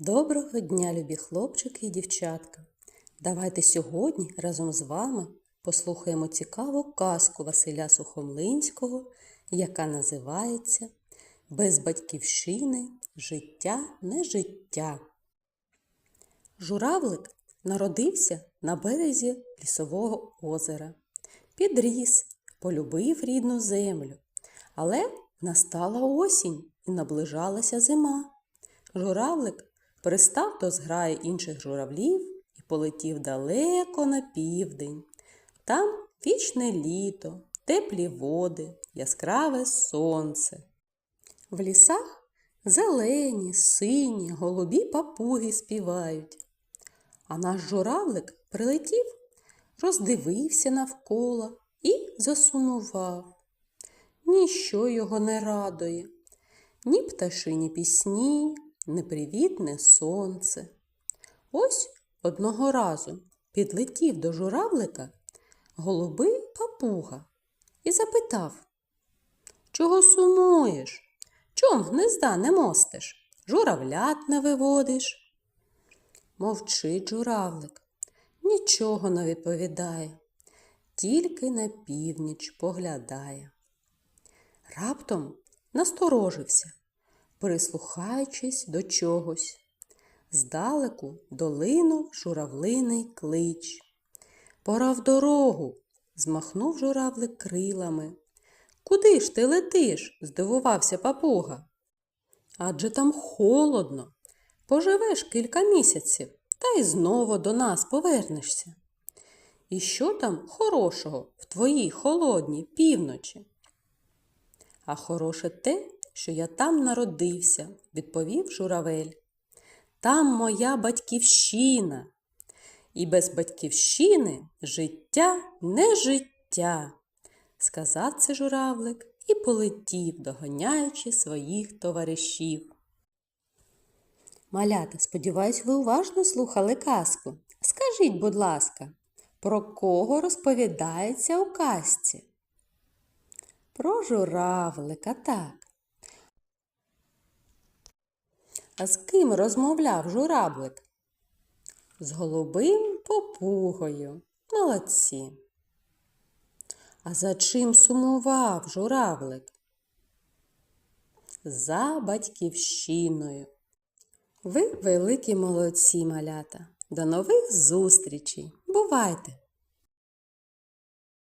Доброго дня, любі хлопчики і дівчатка! Давайте сьогодні разом з вами послухаємо цікаву казку Василя Сухомлинського, яка називається Без батьківщини життя не життя. Журавлик народився на березі лісового озера, підріс, полюбив рідну землю. Але настала осінь і наближалася зима. Журавлик пристав до зграї інших журавлів і полетів далеко на південь. Там вічне літо, теплі води, яскраве сонце. В лісах зелені, сині, голубі папуги співають. А наш журавлик прилетів, роздивився навколо і засумував. Ніщо його не радує, ні пташині пісні, ні привітне сонце. Ось одного разу підлетів до журавлика голубий папуга і запитав Чого сумуєш? Чом гнезда не мостиш? Журавлят не виводиш? Мовчить журавлик, нічого не відповідає, тільки на північ поглядає. Раптом насторожився, прислухаючись до чогось. Здалеку долинув журавлиний клич. Пора в дорогу, змахнув журавлик крилами. Куди ж ти летиш? здивувався папуга. Адже там холодно. Поживеш кілька місяців та й знову до нас повернешся. І що там хорошого в твоїй холодній півночі? А хороше те, що я там народився, відповів журавель. Там моя батьківщина. І без батьківщини життя не життя, сказав це журавлик і полетів, доганяючи своїх товаришів. Малята, сподіваюсь, ви уважно слухали казку. Скажіть, будь ласка, про кого розповідається у казці? Про журавлика, так. А з ким розмовляв журавлик? З голубим попугою. Молодці. А за чим сумував журавлик? За батьківщиною. Ви великі молодці, малята. До нових зустрічей. Бувайте!